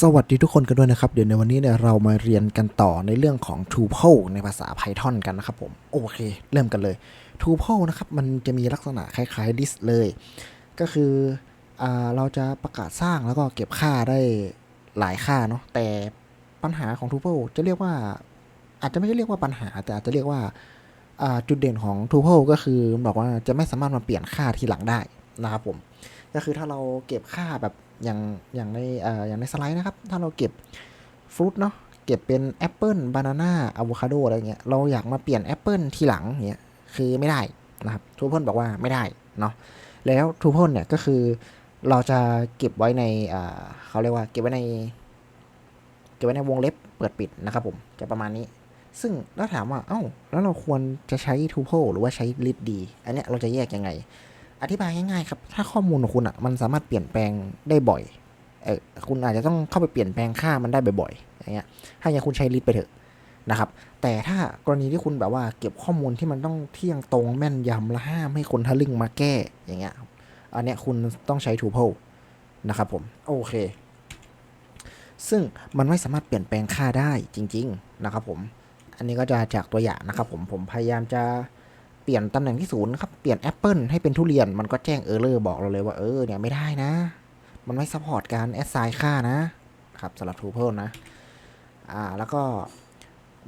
สวัสดีทุกคนกันด้วยนะครับ เดี๋ยวในวันนี้เนี่ยเรามาเรียนกันต่อในเรื่องของ tuple ในภาษา Python กันนะครับผม โอเค เริ่มกันเลย tuple นะครับ มันจะมีลักษณะคล้ายๆ list เลย ก็คืออเราจะประกาศสร้างแล้วก็เก็บค่าได้หลายค่าเนาะแต่ปัญหาของ tuple จะเรียกว่า อาจจะไม่ได้เรียกว่าปัญหา แต่อาจจะเรียกว่าอ่าจุดเด่นของ tuple ก็คือบอกว่าจะไม่สามารถมาเปลี่ยนค่าทีหลังได้นะครับผมก็คือถ้าเราเก็บค่าแบบ อย่างอย่างในออย่างในสไลด์นะครับ ถ้าเราเก็บฟรุตเนาะเก็บเป็นแอปเปิลบานาน่าอะโวคาโดอะไรเงี้ยเราอยากมาเปลี่ยนแอปเปิลทีหลังเงี้ยคือไม่ได้นะครับทูเพิลบอกว่าไม่ได้เนาะแล้วทูเพิลเนี่ยก็คือเราจะเก็บไว้ในเขาเรียกว่าเก็บไว้ในเก็บไว้ในวงเล็บเปิดปิดนะครับผมจะประมาณนี้ ซึ่งแล้วถามว่า เอ้า แล้วเราควรจะใช้ทูเพิลหรือว่าใช้ลิดดี อันเนี้ยเราจะแยกยังไง อธิบายง่ายๆครับ ถ้าข้อมูลของคุณอะมันสามารถเปลี่ยนแปลงได้บ่อยเออคุณอาจจะต้องเข้าไปเปลี่ยนแปลงค่ามันได้บ่อยๆอย่างเงี้ยถ้าอย่างคุณใช้ลิสต์ไปเถอะนะครับ แต่ถ้ากรณีที่คุณแบบว่าเก็บข้อมูลที่มันต้องเที่ยงตรงแม่นยำและห้ามให้คนทะลึ่งมาแก้อย่างเงี้ยอันเนี้ยคุณต้องใช้ tuple นะครับผมโอเค ซึ่งมันไม่สามารถเปลี่ยนแปลงค่าได้จริง ๆ นะครับผม อันนี้ก็จะจากตัวอย่างนะครับผมผมพยายามจะ ลี่ยนตำแหน่งที่ศูนย์ครับ เปลี่ยนแอปเปิลให้เป็นทุเรียน มันก็แจ้งเออร์เลอร์บอกเราเลยว่าเออเนี่ยไม่ได้นะ มันไม่ซัพพอร์ตการแอดไซน์ค่านะครับสำหรับ tuple นะ อ่า แล้วก็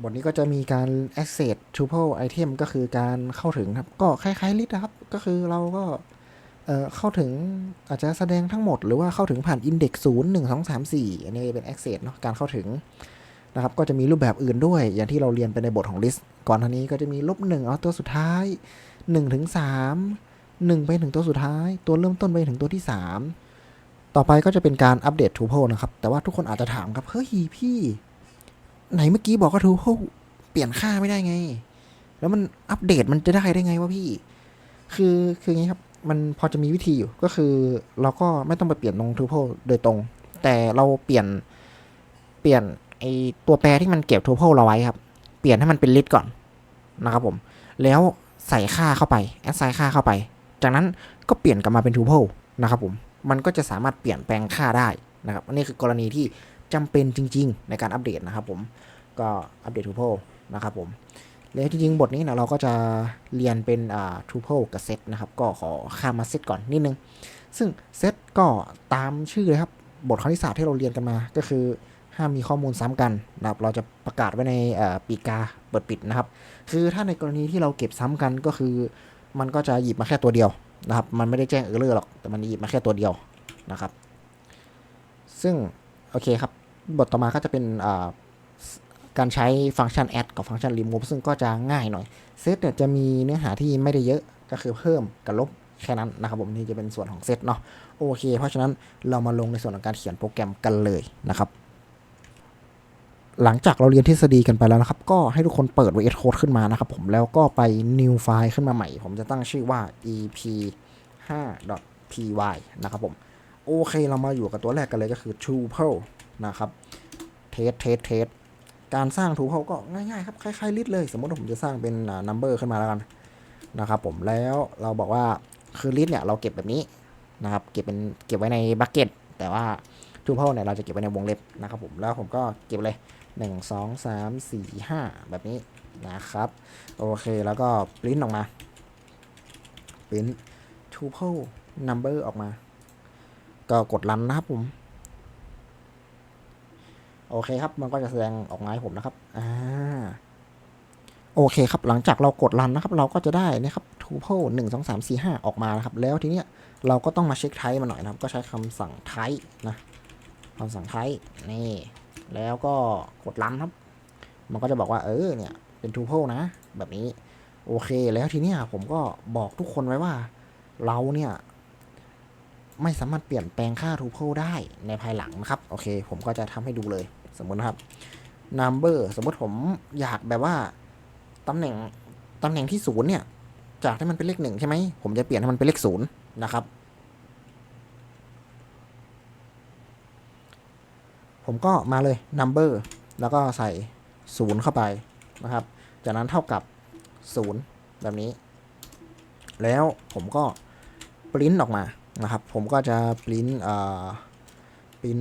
บทนี้ก็จะมีการ access tuple item ก็คือการเข้าถึงครับ ก็คล้ายๆ list นะครับ ก็คือเราก็เอ่อเข้าถึงอาจจะแสดงทั้งหมด หรือว่าเข้าถึงผ่าน index 0 1 2 3 4อันนี้เป็น access เนาะการเข้าถึง นะครับก็จะมีรูปแบบอื่นด้วย อย่างที่เราเรียนไปในบทของ list ก่อนท่านี้ก็จะมีลบหนึ่งเอาตัวสุดท้าย1ถึง3 1 ไปถึงตัวสุดท้าย ตัวเริ่มต้นไปถึงตัวที่ 3 ต่อไปก็จะเป็นการอัปเดต tuple นะครับ แต่ว่าทุกคนอาจจะถามครับ เฮ้ยพี่ ไหนเมื่อกี้บอกว่า tuple เปลี่ยนค่าไม่ได้ไง แล้วมันอัปเดตมันจะได้ได้ไงวะพี่ คือคืออย่างนี้ครับ มันพอจะมีวิธีอยู่ ก็คือเราก็ไม่ต้องไปเปลี่ยนตรง tuple โดยตรง แต่เราเปลี่ยนเปลี่ยน ไอตัวแปรที่มันเก็บ tuple เราไว้ครับ เปลี่ยนให้มันเป็น list ก่อนนะครับผม แล้วใส่ค่าเข้าไปแอดไซน์ค่าเข้าไป จากนั้นก็เปลี่ยนกลับมาเป็น tuple นะครับผม มันก็จะสามารถเปลี่ยนแปลงค่าได้นะครับอันนี้คือกรณีที่จำเป็นจริง ๆ ในการอัปเดตนะครับผม ก็อัปเดต tuple นะครับผม แล้วจริงๆ บทนี้นะเราก็จะเรียนเป็นอ่า tuple กับ set นะครับ ก็ขอข้ามมา set ก่อนนิดนึง ซึ่ง set ก็ตามชื่อเลยครับ บทคณิตศาสตร์ที่เราเรียนกันมา ก็คือ ห้ามมีข้อมูลซ้ำกันนะครับเราจะประกาศไว้ในปีกาเปิดปิดนะครับ คือถ้าในกรณีที่เราเก็บซ้ำกันก็คือ มันก็จะหยิบมาแค่ตัวเดียวนะครับ มันไม่ได้แจ้งเออร์เลอร์หรอก แต่มันหยิบมาแค่ตัวเดียวนะครับ ซึ่งโอเคครับ บทต่อมาก็จะเป็นการใช้ฟังก์ชัน add กับฟังก์ชัน remove ซึ่งก็จะง่ายหน่อย เซตเนี่ยจะมีเนื้อหาที่ไม่ได้เยอะก็คือเพิ่มกับลบแค่นั้นนะครับผมนี่จะเป็นส่วนของเซตเนาะโอเค เพราะฉะนั้นเรามาลงในส่วนของการเขียนโปรแกรมกันเลยนะครับ หลังจากเราเรียนทฤษฎีกันไปแล้วนะครับ ก็ให้ทุกคนเปิด VS Code ขึ้นมานะครับผมแล้วก็ไป new file ขึ้นมาใหม่ ผมจะตั้งชื่อว่า ep 5 py นะครับผม โอเคเรามาอยู่กับตัวแรกกันเลยก็คือ tuple นะครับ test test test การสร้าง tuple ก็ง่ายๆครับ คล้ายๆ list เลย สมมติว่าผมจะสร้างเป็น number ขึ้นมาแล้วกันนะครับผมแล้วเราบอกว่าคือ list เนี่ยเราเก็บแบบนี้นะครับเก็บเป็นเก็บไว้ใน bucket แต่ว่า tuple เนี่ยเราจะเก็บไว้ในวงเล็บนะครับผมแล้วผมก็เก็บเลย หนึ่งสองสามสี่ห้าแบบนี้นะครับ โอเค แล้วก็ปริ้นออกมาปริ้น tuple number ออกมา ก็กดรันนะครับผม โอเคครับ มันก็จะแสดงออกมาให้ผมนะครับ อ่า โอเคครับ หลังจากเรากดรันนะครับ เราก็จะได้นะครับ tuple หนึ่งสองสามสี่ห้าออกมานะครับ แล้วทีเนี้ยเราก็ต้องมาเช็คไทป์มาหน่อยนะครับ ก็ใช้คำสั่งไทป์นะคำสั่งไทป์นี่ แล้วก็กดรันครับ มันก็จะบอกว่าเออเนี่ยเป็น tuple นะ แบบนี้ โอเค แล้วทีเนี้ยผมก็บอกทุกคนไว้ว่า เราเนี่ย ไม่สามารถเปลี่ยนแปลงค่า tuple ได้ในภายหลังนะครับ โอเค ผมก็จะทำให้ดูเลย สมมตินะครับ number สมมติผมอยากแบบว่าตำแหน่งตำแหน่งที่ศูนย์เนี่ย จากที่มันเป็นเลขหนึ่งใช่ไหม ผมจะเปลี่ยนให้มันเป็นเลขศูนย์นะครับ ผมก็มาเลย number แล้วก็ใส่ศูนย์เข้าไปนะครับ จากนั้นเท่ากับศูนย์แบบนี้ แล้วผมก็ปริ้นออกมานะครับ ผมก็จะปริ้นเอ่อปริ้น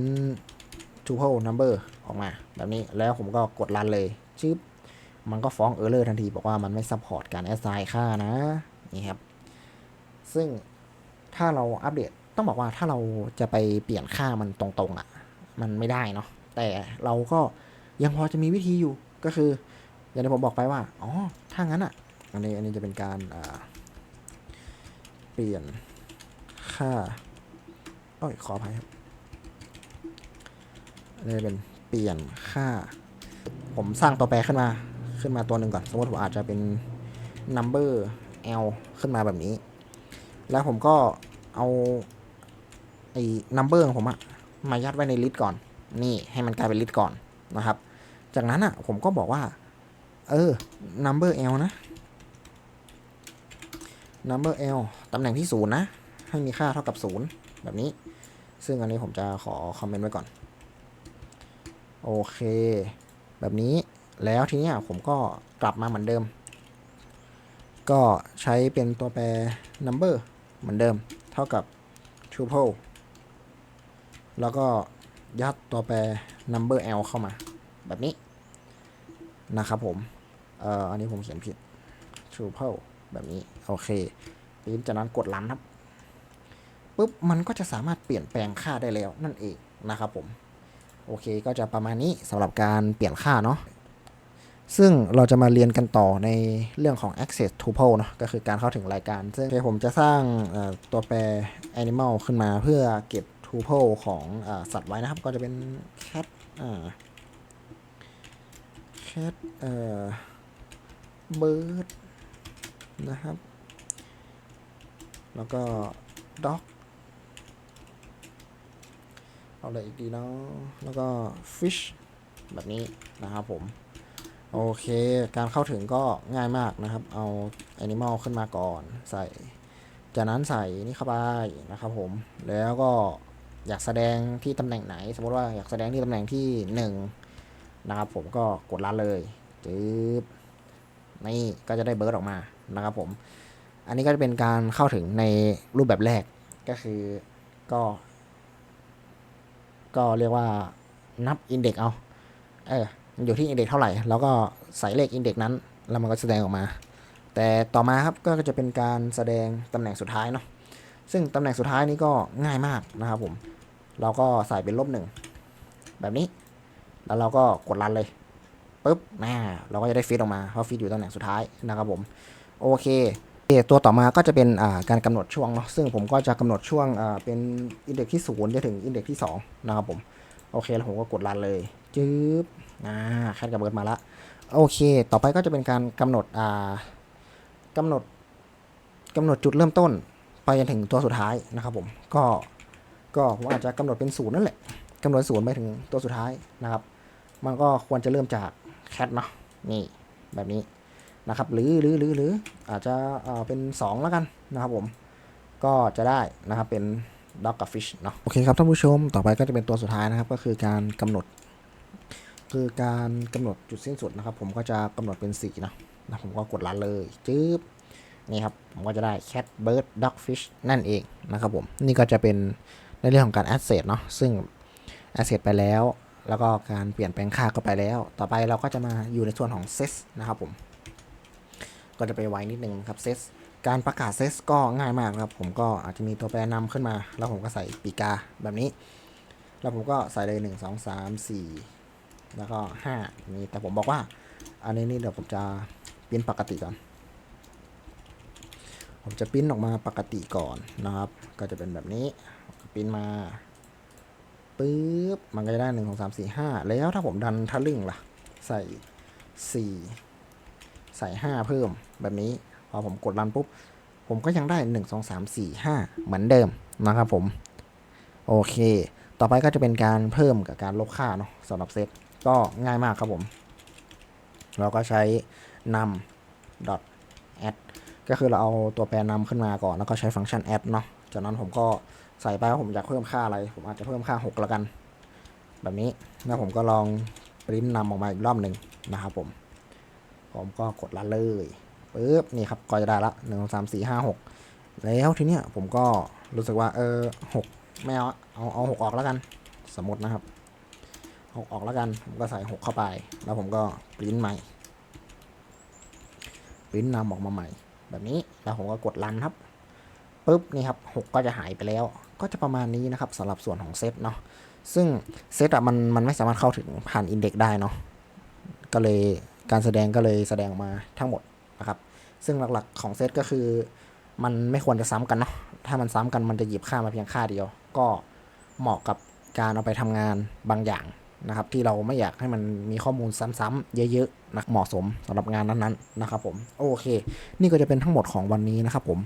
tuple number ออกมา แบบนี้แล้วผมก็กดรันเลยชึบมันก็ฟ้องเออร์เลอร์ทันที บอกว่ามันไม่ซัพพอร์ตการ assign ค่านะนี่ครับ ซึ่งถ้าเราอัปเดตต้องบอกว่าถ้าเราจะไปเปลี่ยนค่ามันตรงๆอะ่ะ มันไม่ได้เนาะแต่เราก็ยังพอจะมีวิธีอยู่ก็คือ อย่างที่ผมบอกไปว่าอ๋อถ้างั้นอะ่ะอันนี้อันนี้จะเป็นการเปลี่ยนค่าโอ้ยขออภัยครับอันนี้เป็นเปลี่ยนค่า ผมสร้างตัวแปรขึ้นมาขึ้นมาตัวหนึ่งก่อน สมมติผมอาจจะเป็น number l ขึ้นมาแบบนี้ แล้วผมก็เอาไอ้ number ของผมอะ มายัดไว้ใน list ก่อน นี่ให้มันกลายเป็น list ก่อนนะครับ จากนั้นอะผมก็บอกว่า เออ number l นะ number l ตำแหน่งที่ศูนย์นะ ให้มีค่าเท่ากับศูนย์แบบนี้ ซึ่งอันนี้ผมจะขอคอมเมนต์ไว้ก่อน โอเค แบบนี้แล้วทีนี้ผมก็กลับมาเหมือนเดิม ก็ใช้เป็นตัวแปร number เหมือนเดิม เท่ากับ tuple แล้วก็ยัดตัวแปร number l เข้ามา แบบนี้นะครับผม เอ่อ อันนี้ผมเขียนผิด tuple แบบนี้ โอเคทีนจากนั้นกดรันครับปุ๊บ มันก็จะสามารถเปลี่ยนแปลงค่าได้แล้วนั่นเองนะครับผม โอเค ก็จะประมาณนี้สำหรับการเปลี่ยนค่าเนาะซึ่งเราจะมาเรียนกันต่อในเรื่องของ access tuple เนาะก็คือการเข้าถึงรายการ ซึ่งผมจะสร้างตัวแปร animal ขึ้นมาเพื่อเก็บ tuple ของอสัตว์ไว้นะครับ ก็จะเป็น cat อ่า cat เอ่อ bird นะครับ แล้วก็ dog เอาอะไรอีกดีเนาะแล้วก็ fish แบบนี้นะครับผม โอเค การเข้าถึงก็ง่ายมากนะครับ เอา Animal ขึ้นมาก่อนใส่ จากนั้นใส่นี่เข้าไปนะครับผม แล้วก็ อยากแสดงที่ตำแหน่งไหน สมมติว่าอยากแสดงที่ตำแหน่งที่หนึ่งนะครับผมก็กดลัดเลยจึ๊บนี่ก็จะได้เบิร์ดออกมานะครับผมอันนี้ก็จะเป็นการเข้าถึงในรูปแบบแรกก็คือก็ ก็เรียกว่านับอินเด็กเอาเอออยู่ที่อินเด็กเท่าไหร่ แล้วก็ใส่เลขอินเด็กนั้น แล้วมันก็แสดงออกมา แต่ต่อมาครับก็จะเป็นการแสดงตำแหน่งสุดท้ายเนาะ ซึ่งตำแหน่งสุดท้ายนี้ก็ง่ายมากนะครับผม เราก็ใส่เป็นลบหนึ่งแบบนี้ แล้วเราก็กดรันเลยปุ๊บน่าเราก็จะได้ฟีดออกมาเพราะฟีดอยู่ตำแหน่งสุดท้ายนะครับผม โอเค ตัวต่อมาก็จะเป็นการกำหนดช่วงเนาะ ซึ่งผมก็จะกำหนดช่วงเป็นอินเด็กที่ศูนย์จนถึงอินเด็กที่สองนะครับผม โอเค แล้วผมก็กดรันเลยจึ๊บอ่าแคทกับเบิร์ดมาละ โอเค ต่อไปก็จะเป็นการกำหนดอ่ากำหนดกำหนดจุดเริ่มต้น ไปจนถึงตัวสุดท้ายนะครับผมก็ก็ผมอาจจะกำหนดเป็นศูนย์นั่นแหละกำหนดศูนย์ไปถึงตัวสุดท้ายนะครับ มันก็ควรจะเริ่มจากแคทเนาะนี่แบบนี้นะครับ หรือหรือหรือหรืออาจจะเอ่อเป็น 2 แล้วกันนะครับผม ก็จะได้นะครับเป็น dog กับ fish เนาะโอเคครับท่านผู้ชมต่อไปก็จะเป็นตัวสุดท้ายนะครับ ก็คือการกำหนด คือการกำหนดจุดสิ้นสุดนะครับ ผมก็จะกำหนดเป็นสีนะนะผมก็กดรันเลยจึ๊บ นี่ครับผมก็จะได้ cat bird dog fish นั่นเองนะครับผม นี่ก็จะเป็นในเรื่องของการ asset เนาะซึ่ง asset ไปแล้ว แล้วก็การเปลี่ยนแปลงค่าก็ไปแล้ว ต่อไปเราก็จะมาอยู่ในส่วนของ set นะครับผม ก็จะไปไว้นิดนึงครับ set การประกาศ set ก็ง่ายมากนะครับ ผมก็อาจจะมีตัวแปรนำขึ้นมา แล้วผมก็ใส่ปีกาแบบนี้ แล้วผมก็ใส่เลยหนึ่งสองสามสี่แล้วก็ห้านี่แต่ผมบอกว่า อันนี้นี่เดี๋ยวผมจะเปริ้นปกติก่อน ผมจะปริ้นออกมาปกติก่อนนะครับ ก็จะเป็นแบบนี้ปริ้นมาปึ๊บมันก็จะได้หนึ่งสองสามสี่ห้าแล้วถ้าผมดันทะลึ่งล่ะ ใส่สี่ใส่ห้าเพิ่มแบบนี้ พอผมกดรันปุ๊บ ผมก็ยังได้หนึ่งสองสามสี่ห้าเหมือนเดิมนะครับผม โอเค ต่อไปก็จะเป็นการเพิ่มกับการลบค่าเนาะสำหรับเซตก็ง่ายมากครับผม เราก็ใช้นำ dot add ก็คือเราเอาตัวแปรนำขึ้นมาก่อนแล้วก็ใช้ฟังก์ชัน add เนาะ จากนั้นผมก็ใส่ไปว่าผมอยากเพิ่มค่าอะไร ผมอาจจะเพิ่มค่า 6 แล้วกัน แบบนี้ แล้วผมก็ลองปริ้นนำออกมาอีกรอบหนึ่งนะครับผม ผมก็กดรันเลยปึ๊บนี่ครับก็จะได้ละหนึ่งสองสามสี่ห้าหกแล้วทีเนี้ยผมก็รู้สึกว่าเออหกไม่เอาเอาเอาหกออกแล้วกัน สมมตินะครับหกออกแล้วกัน ผมก็ใส่หกเข้าไป แล้วผมก็ปริ้นใหม่ปริ้นนำออกมาใหม่ แบบนี้แล้วผมก็กดรันครับปุ๊บนี่ครับหกก็จะหายไปแล้ว ก็จะประมาณนี้นะครับสำหรับส่วนของเซตเนาะซึ่งเซตอะมันมันไม่สามารถเข้าถึงผ่านอินเด็กได้เนาะก็เลยการแสดงก็เลยแสดงออกมาทั้งหมดนะครับ ซึ่งหลักๆของเซตก็คือมันไม่ควรจะซ้ำกันเนาะถ้ามันซ้ำกันมันจะหยิบค่ามาเพียงค่าเดียว ก็เหมาะกับการเอาไปทำงานบางอย่าง นะครับที่เราไม่อยากให้มันมีข้อมูลซ้ำๆเยอะๆนะเหมาะสมสำหรับงานนั้นๆนะครับผมโอเค นี่ก็จะเป็นทั้งหมดของวันนี้นะครับผม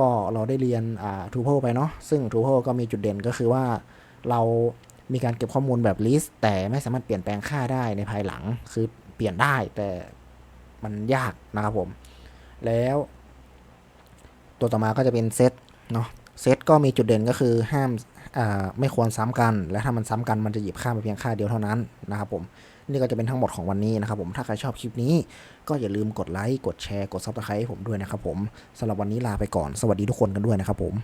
ก็เราได้เรียนอ่า Tuple ไปเนาะซึ่ง Tuple ก็มีจุดเด่นก็คือว่าเรามีการเก็บข้อมูลแบบ list แต่ไม่สามารถเปลี่ยนแปลงค่าได้ในภายหลังคือเปลี่ยนได้แต่มันยากนะครับผม แล้วตัวต่อมาก็จะเป็นเซตเนาะ เซตก็มีจุดเด่นก็คือห้ามไม่ควรซ้ำกัน และถ้ามันซ้ำกันมันจะหยิบค่าไปเพียงค่าเดียวเท่านั้นนะครับผมนี่ก็จะเป็นทั้งหมดของวันนี้นะครับผมถ้าใครชอบคลิปนี้ ก็อย่าลืมกดไลค์กดแชร์กดซับสไครต์ให้ผมด้วยนะครับผมสำหรับวันนี้ลาไปก่อนสวัสดีทุกคนกันด้วยนะครับผม